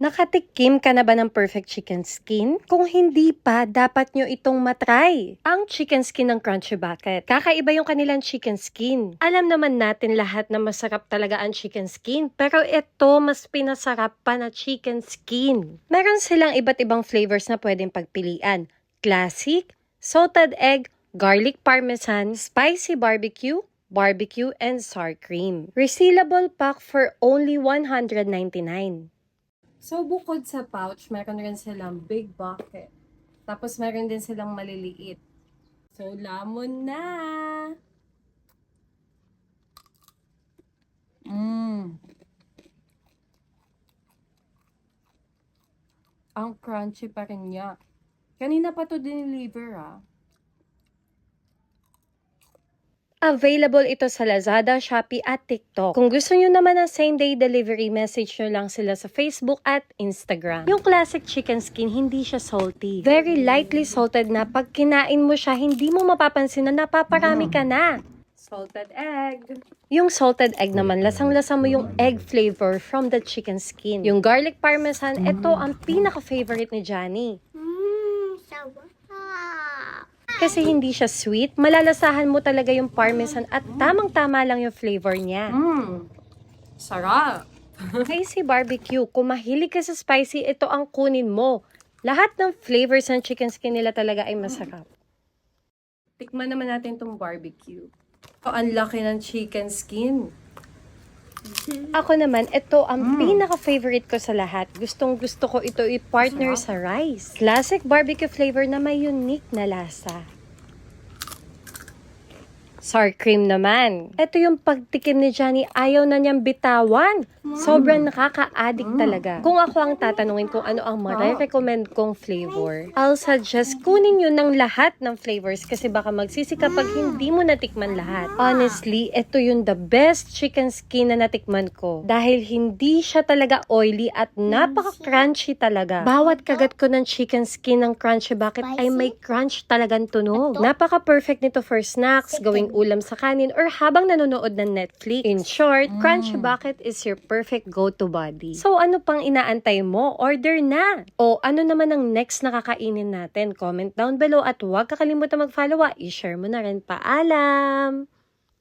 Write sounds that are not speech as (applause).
Nakatikim ka na ba ng perfect chicken skin? Kung hindi pa, dapat nyo itong matry. Ang chicken skin ng Crunchy Bucket. Kakaiba yung kanilang chicken skin. Alam naman natin lahat na masarap talaga ang chicken skin. Pero ito, mas pinasarap pa na chicken skin. Meron silang iba't ibang flavors na pwedeng pagpilian. Classic, salted egg, garlic parmesan, spicy barbecue, barbecue, and sour cream. Resealable pack for only 199. So, bukod sa pouch, meron rin silang big bucket. Tapos, meron din silang maliliit. So, lamon na! Mmm! Ang crunchy pa rin niya. Kanina pa to dineliver ah. Available ito sa Lazada, Shopee at TikTok. Kung gusto nyo naman ng same-day delivery, message nyo lang sila sa Facebook at Instagram. Yung classic chicken skin, hindi siya salty. Very lightly salted na pag kinain mo siya, hindi mo mapapansin na napaparami ka na. Salted egg. Yung salted egg naman, lasang-lasa mo yung egg flavor from the chicken skin. Yung garlic parmesan, ito ang pinaka-favorite ni Johnny. Kasi hindi siya sweet, malalasahan mo talaga yung parmesan at tamang-tama lang yung flavor niya. Mmm, sarap. (laughs) Spicy barbecue, kung mahilig ka sa spicy, ito ang kunin mo. Lahat ng flavors ng chicken skin nila talaga ay masarap. Tikman naman natin tong barbecue. Oh, ang laki ng chicken skin. Ako naman, ito ang pinaka-favorite ko sa lahat. Gustong gusto ko ito i-partner sa rice. Classic barbecue flavor na may unique na lasa. Sour cream naman. Ito yung pagtikim ni Johnny, ayaw na niyang bitawan. Sobrang nakaka-addict talaga. Kung ako ang tatanungin kung ano ang marirecommend kong flavor, I'll suggest kunin yun ng lahat ng flavors kasi baka magsisi ka pag hindi mo natikman lahat. Honestly, ito yung the best chicken skin na natikman ko. Dahil hindi siya talaga oily at napaka-crunchy talaga. Bawat kagat ko ng chicken skin ng Crunchy Bucket ay may crunch talagang tunog. Napaka-perfect nito for snacks, gawing ulam sa kanin, or habang nanonood ng Netflix. In short, Crunchy Bucket is your perfect go-to body. So ano pang inaantay mo? Order na! O ano naman ang next na kakainin natin? Comment down below at huwag kakalimutan mag-follow. ah. I-share mo na rin. Paalam!